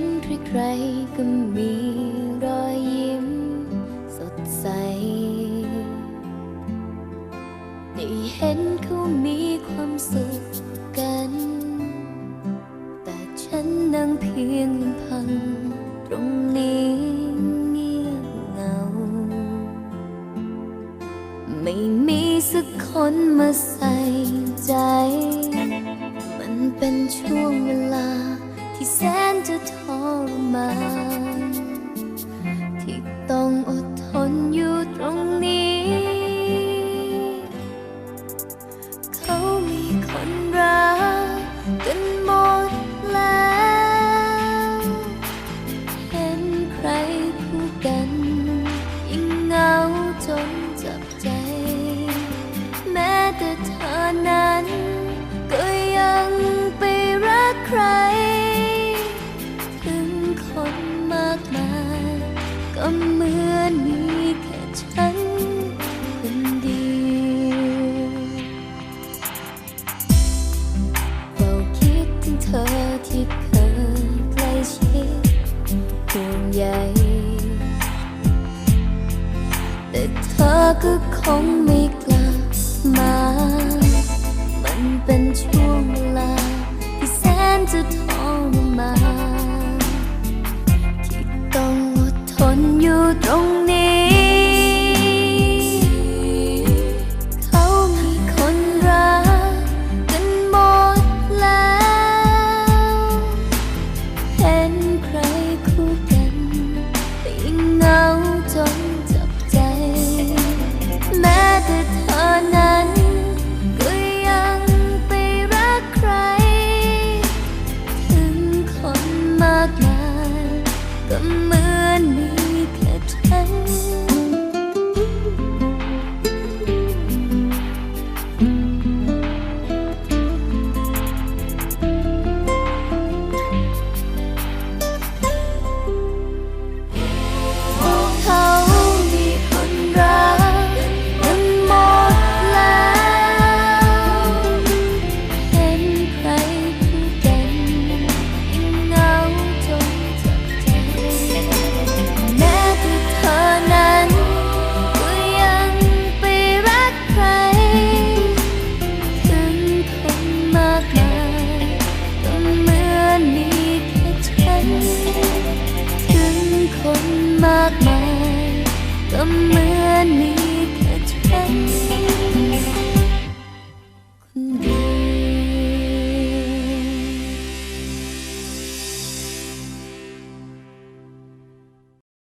นใครใครก็มีรอยยิ้มสดใส ได้เห็นเขามีความสุขกัน แต่ฉันนั่งเพียงพังตรงนี้เงียบเงา ไม่มีสักคนมาใส่ใจ มันเป็นช่วงเวลาที่แสน my ก็เหมือนมีแค่ฉันคนเดียวเฝ้าคิดถึงเธอที่เคยใกล้ชิดห่วงใยแต่เธอก็คงไม่ amazing.